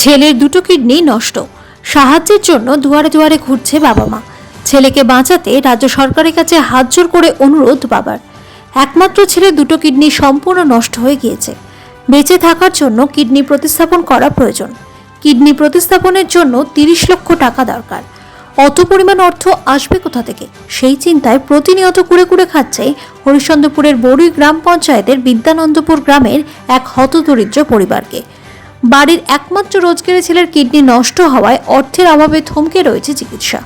ছেলের দুটো কিডনি নষ্ট। সাহায্যের জন্য দুয়ারে দুয়ারে ঘুরছে বাবা মা। ছেলেকে বাঁচাতে রাজ্য সরকারের কাছে হাত জোর করে অনুরোধ বাবার। একমাত্র ছেলে দুটো কিডনি সম্পূর্ণ নষ্ট হয়ে গিয়েছে। বেঁচে থাকার জন্য কিডনি প্রতিস্থাপন করা প্রয়োজন। কিডনি প্রতিস্থাপনের জন্য তিরিশ লক্ষ টাকা দরকার। অত পরিমাণ অর্থ আসবে কোথা থেকে? সেই চিন্তায় প্রতিনিয়ত কুড়ে কুড়ে খাচ্ছে হরিশ্চন্দ্রপুরের বড়ুই গ্রাম পঞ্চায়েতের বিদ্যানন্দপুর গ্রামের এক হতদরিদ্র পরিবারকে। বাড়ির একমাত্র রোজগারের ছেলের কিডনি নষ্ট হওয়ায় অর্থের অভাবে থমকে রয়েছে চিকিৎসা।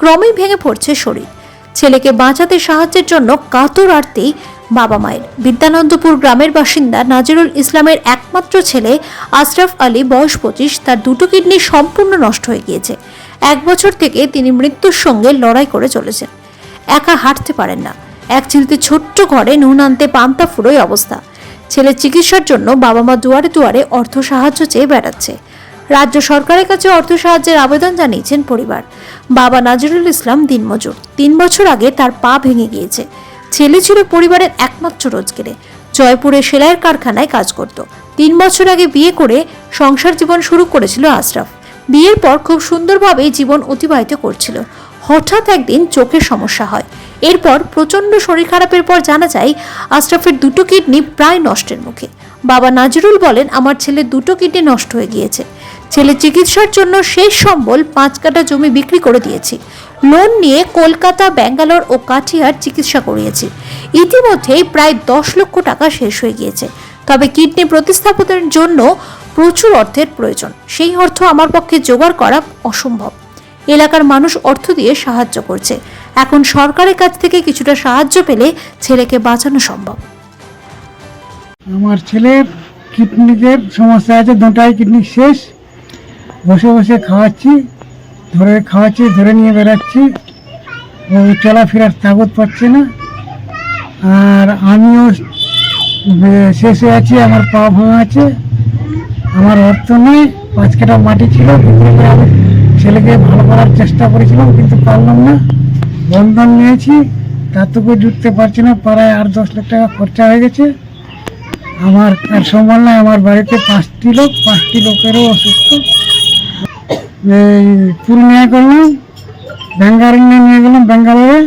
ক্রমেই ভেঙে পড়ছে শরীর। ছেলেকে বাঁচাতে সাহায্যের জন্য কাতর আরতেই বাবা মায়ের। বিদ্যানন্দপুর গ্রামের বাসিন্দা নাজিরুল ইসলামের একমাত্র ছেলে আশরাফ আলী, বয়স পঁচিশ, তার দুটো কিডনি সম্পূর্ণ নষ্ট হয়ে গিয়েছে। এক বছর থেকে তিনি মৃত্যুর সঙ্গে লড়াই করে চলেছেন। একা হাঁটতে পারেন না। এক চিলতে ছোট্ট ঘরে নুন আনতে পান্তা ফুরোয় অবস্থা। ছেলের চিকিৎসার জন্য বাবা মা দুয়ারে দুয়ারে অর্থ সাহায্য চেয়ে বেড়াচ্ছে। রাজ্য সরকারের কাছে অর্থ সাহায্যের আবেদন জানিয়েছেন পরিবার। বাবা নাজিরুল ইসলাম দিনমজুর। তিন বছর আগে তার পা ভেঙে গিয়েছে। ছেলে ছিল পরিবারের একমাত্র রোজগেরে। জয়পুরে সেলাইয়ের কারখানায় কাজ করত। তিন বছর আগে বিয়ে করে সংসার জীবন শুরু করেছিল আশরাফ। বিয়ের পর খুব সুন্দরভাবেই জীবন অতিবাহিত করছিল। হঠাৎ একদিন চোখের সমস্যা হয়। এরপর প্রচণ্ড শরীর খারাপের পর জানা যায়, আশরাফের দুটো কিডনি প্রায় নষ্টের মুখে। বাবা নাজিরুল বলেন, আমার ছেলে দুটো কিডনি নষ্ট হয়ে গিয়েছে। ছেলে চিকিৎসার জন্য শেষ সম্বল পাঁচ কাটা জমি বিক্রি করে দিয়েছি। লোন নিয়ে কলকাতা, ব্যাঙ্গালোর ও কাঠিয়ার চিকিৎসা করিয়েছি। ইতিমধ্যেই প্রায় দশ লক্ষ টাকা শেষ হয়ে গিয়েছে। তবে কিডনি প্রতিস্থাপনের জন্য প্রচুর অর্থের প্রয়োজন। সেই অর্থ আমার পক্ষে জোগাড় করা অসম্ভব। এলাকার মানুষ অর্থ দিয়ে সাহায্য করছে। এখন সরকারের কাছ থেকে কিছুটা সাহায্য পেলে ছেলেকে বাঁচানো সম্ভব। আমার ছেলের কিডনিদের সমস্যা আছে, দুটাই কিডনি শেষ। বসে বসে খাওয়াচ্ছি, ধরে খাওয়াচ্ছি, ধরে নিয়ে বেড়াচ্ছি। ও চলাফেরার তাগত পাচ্ছে না। আর আমিও শেষে আছি, আমার পা ভাঙা আছে। আমার অর্থ নেই, পাঁচ কাটা মাটি ছিল ছেলেকে ভালো করার চেষ্টা করেছিলাম, কিন্তু পারলাম না। বন্ধন নিয়েছি তারটুকু জুটতে পারছি না, পাড়ায় আট দশ লাখ টাকা খরচা হয়ে গেছে। আমার আর সম্বল নাই, আমার বাড়িতে পাঁচটি লোক, পাঁচটি লোকেরও অসুস্থ। এই পুরুলিয়া করলাম ব্যাঙ্গারিংয়ে নিয়ে গেলাম, ব্যাঙ্গালোরে।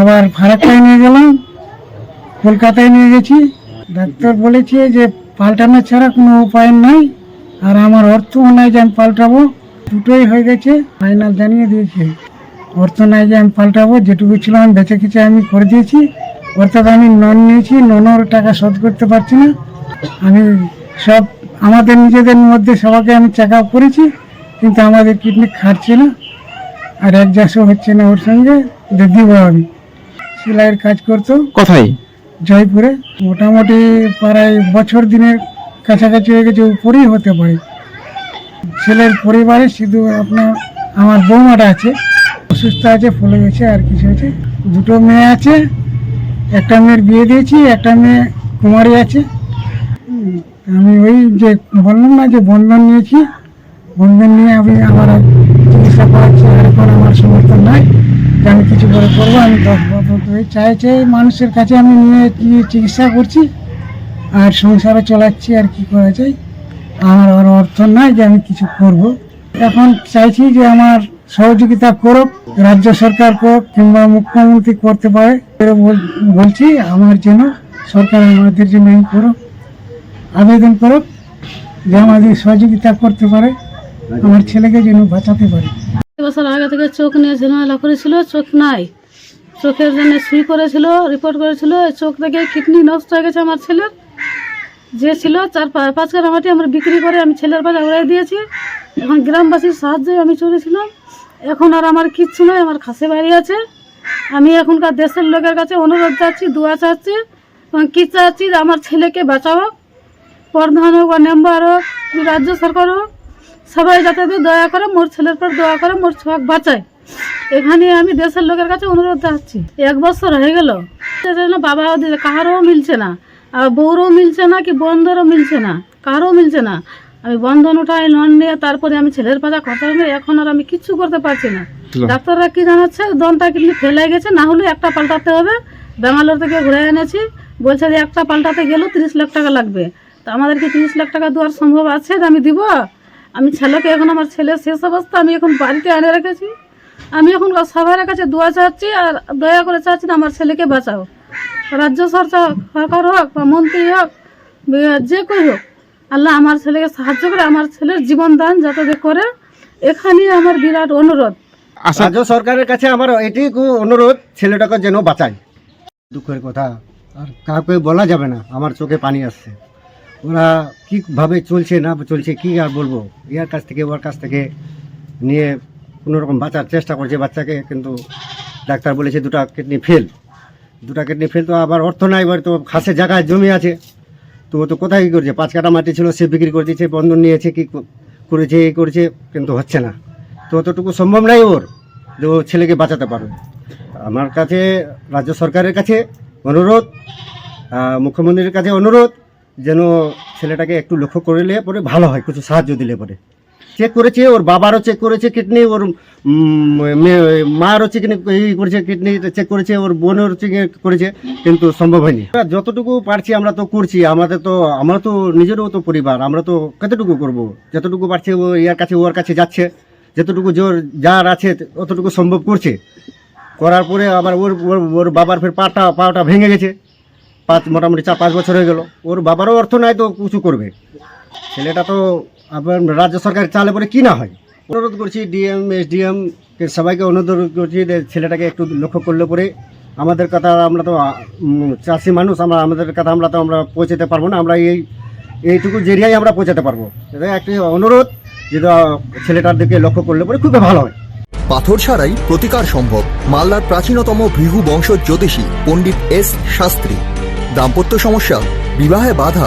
আবার ফারাক্কায় নিয়ে গেলাম, কলকাতায় নিয়ে গেছি। ডাক্তার বলেছে যে পাল্টানো ছাড়া কোনো উপায় নাই, আর আমার অর্থও নাই যে আমি পাল্টাবো। দুটোই হয়ে গেছে ফাইনাল জানিয়ে দিয়েছে। অর্থ নাই যে আমি পাল্টাবো যেটুকু ছিল আমি বেঁচে কিছু আমি করে দিয়েছি। অর্থাৎ আমি নন নিয়েছি ননের টাকা শোধ করতে পারছি না। আমি সব আমাদের নিজেদের মধ্যে সবাইকে আমি চেক আপ করেছি কিন্তু আমাদের কিডনি খাটছে না। আর অ্যাডজাস্টও হচ্ছে না ওর সঙ্গে দিব আমি। সেলাইয়ের কাজ করতো। কোথায়? জয়পুরে। মোটামুটি প্রায় বছর দিনের কাছাকাছি হয়ে গেছে উপরেই হতে পারে। ছেলের পরিবারে শুধু আপনার, আমার বৌমাটা আছে, অসুস্থ আছে, ফুলে গেছে, আর কিছু হয়েছে দুটো মেয়ে আছে, একটা মেয়ের বিয়ে দিয়েছি, একটা মেয়ে কুমারী আছে। আমি ওই যে বললাম না যে বন্ধন নিয়েছি, বন্ধন নিয়ে আমি আমার চিকিৎসা করাচ্ছি এখন আমার সমর্থন নাই। যে আমি কিছু করে করব, আমি দশ বছর ধরে চাই চাই মানুষের কাছে আমি নিয়ে চিকিৎসা করছি, আর সংসারও চালাচ্ছি, আর কি করা যায়। আমার আর অর্থ নাই যে আমি কিছু করব। এখন চাইছি যে আমার সহযোগিতা করুক, রাজ্য সরকার করুক কিংবা মুখ্যমন্ত্রী করতে পারে বল- বলছি আমার জন্য সরকার আমাদের জন্য করুক, আবেদন করুক, যে আমাদের সহযোগিতা করতে পারে, আমার ছেলেকে যেন বাঁচাতে পারে। বছর আগে থেকে চোখ নিয়ে ঝিলমেলা করেছিল, চোখ নাই। চোখের জন্য সুই করেছিল, রিপোর্ট করেছিল চোখ থেকে কিডনি নষ্ট হয়ে গেছে আমার ছেলের। যে ছিল চার পাঁচ কাটা মাটি আমরা বিক্রি করে আমি ছেলের পাশে উড়াই দিয়েছি। এখন গ্রামবাসীর সাহায্যে আমি চলেছিলাম। এখন আর আমার কিচ্ছু নয় আমার খাসে বাড়ি আছে। আমি এখনকার দেশের লোকের কাছে অনুরোধ চাচ্ছি দোয়া চাচ্ছি এবং কী চাচ্ছি আমার ছেলেকে বাঁচাও প্রধান হোক বা মেম্বার হোক, রাজ্য সরকার হোক, সবাই যাতে দিয়ে করে মোর ছেলের পর দয়া করে মোর ছোয়াক বাঁচায়। এখানে আমি দেশের লোকের কাছে অনুরোধ যাচ্ছি। এক বছর হয়ে গেল। বাবা দিলে কাহারও মিলছে না। আর বউরও মিলছে না কি বন্ধরও মিলছে না? কারও মিলছে না? আমি বন্ধন উঠাই লোন নিয়ে তারপরে আমি ছেলের পাতা খরচা করে এখন আর আমি কিচ্ছু করতে পারছি না। ডাক্তাররা কি জানাচ্ছে? দনটা কিন্তু ফেলে গেছে না হলে একটা পাল্টাতে হবে। ব্যাঙ্গালোর থেকে ঘুরে এনেছি বলছে যে একটা পাল্টাতে গেলেও তিরিশ লাখ টাকা লাগবে। তা আমাদের কি তিরিশ লাখ টাকা দেওয়ার সম্ভব আছে যে আমি দিব? আমি ছেলেকে এখন আমার ছেলের শেষ অবস্থা আমি এখন বাড়িতে এনে রেখেছি। আমি এখন সবার কাছে দোয়া চাচ্ছি আর দয়া করে চাচ্ছি না আমার ছেলেকে বাঁচাও। রাজ্য সরকার সরকার হোক বা মন্ত্রী হোক যে কেউ হোক আল্লাহ আমার ছেলেকে সাহায্য করে আমার ছেলের জীবন দান যাতে করে এখানেই আমার বিরাট অনুরোধ। আশা রাজ্য সরকারের কাছে আমার এটুকু অনুরোধ ছেলেটাকে যেন বাঁচায়। দুঃখের কথা আর কাউকে বলা যাবে না আমার চোখে পানি আসছে। ওরা কীভাবে চলছে না চলছে কি আর বলব? ইয়ার কাছ থেকে ওর কাছ থেকে নিয়ে কোনো রকম বাঁচার চেষ্টা করছে বাচ্চাকে কিন্তু ডাক্তার বলেছে দুটা কিডনি ফেল দুটা কিডনি ফেল তো আবার অর্থ নাই, এবার তো খাসে জায়গায় জমি আছে। তো ও তো কোথায় কী করছে? পাঁচ কাটা মাটি ছিল, সে বিক্রি করে দিয়েছে, বন্ধন নিয়েছে, কি করেছে, এই করেছে, কিন্তু হচ্ছে না। তো অতটুকু সম্ভব নাই ওর, যে ও ছেলেকে বাঁচাতে পারবে আমার কাছে, রাজ্য সরকারের কাছে অনুরোধ মুখ্যমন্ত্রীর কাছে অনুরোধ, যেন ছেলেটাকে একটু লক্ষ্য করলে পরে ভালো হয়, কিছু সাহায্য দিলে পরে। চেক করেছে, ওর বাবারও চেক করেছে কিডনি ওর মারও চেক করেছে কিডনি চেক করেছে, ওর বোনের চেক করেছে, কিন্তু সম্ভব হয়নি। যতটুকু পারছি আমরা তো করছি, আমাদের তো, আমরা তো নিজেরও তো পরিবার, আমরা তো কতটুকু করব? যতটুকু পারছি ও ইয়ার কাছে, ওর কাছে যাচ্ছে, যতটুকু জোর যার আছে অতটুকু সম্ভব করছে। করার পরে আবার ওর ওর ওর বাবার ফের পাটা পাটা ভেঙে গেছে। পাঁচ, মোটামুটি চার, পাঁচ বছর হয়ে গেল। ওর বাবারও অর্থ নাই তো কিছু করবে। ছেলেটা তো আবার রাজ্য সরকার চালে পরে কি না হয়? অনুরোধ করছি ডিএম, এসডিএম সবাইকে অনুরোধ করছি যে ছেলেটাকে একটু লক্ষ্য করলে পরে আমাদের কথা আমরা তো চাষি মানুষ, আমরা আমাদের কথা আমরা তো আমরা পৌঁছাতে পারব না, আমরা এই, এইটুকু জেরিয়াই আমরা পৌঁছাতে পারব। এটা একটি অনুরোধ যে ছেলেটার দিকে লক্ষ্য করলে পরে খুবই ভালো হয়। পাথর ছাড়াই প্রতিকার সম্ভব। মালদার প্রাচীনতম ভৃহু বংশ জ্যোতিষী পণ্ডিত এস শাস্ত্রী। দাম্পত্য সমস্যা, বিবাহে বাধা